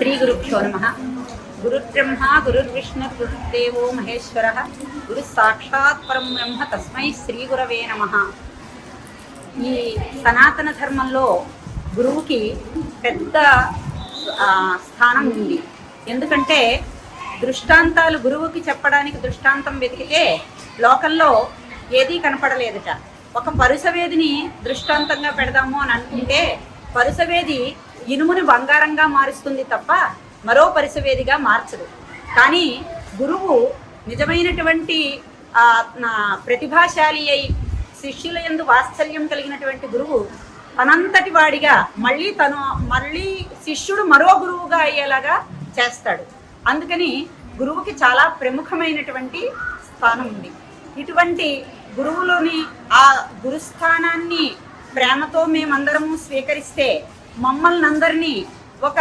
శ్రీ గురుభ్యో నమ. గురుర్బ్రహ్మ గురుర్విష్ణు గురుర్దేవో మహేశ్వర. గురు సాక్షాత్ పరం బ్రహ్మ తస్మై శ్రీ గురవే నమ. ఈ సనాతన ధర్మంలో గురువుకి పెద్ద స్థానం ఉంది. ఎందుకంటే దృష్టాంతాలు గురువుకి చెప్పడానికి దృష్టాంతం వెతికితే లోకంలో ఏదీ కనపడలేదట. ఒక పరుసవేదిని దృష్టాంతంగా పెడదాము అని అనుకుంటే పరుసవేది ఇనుముని బంగారంగా మారుస్తుంది తప్ప మరో పరిసవేదిగా మార్చదు. కానీ గురువు నిజమైనటువంటి ఆ, నా ప్రతిభాశాలి అయి శిష్యుల యందు వాత్సల్యం కలిగినటువంటి గురువు తనంతటి వాడిగా మళ్ళీ తను మళ్ళీ శిష్యుడు మరో గురువుగా అయ్యేలాగా చేస్తాడు. అందుకని గురువుకి చాలా ప్రముఖమైనటువంటి స్థానం ఉంది. ఇటువంటి గురువులోని ఆ గురుస్థానాన్ని ప్రేమతో మేమందరము స్వీకరిస్తే మమ్మల్ని అందరినీ ఒక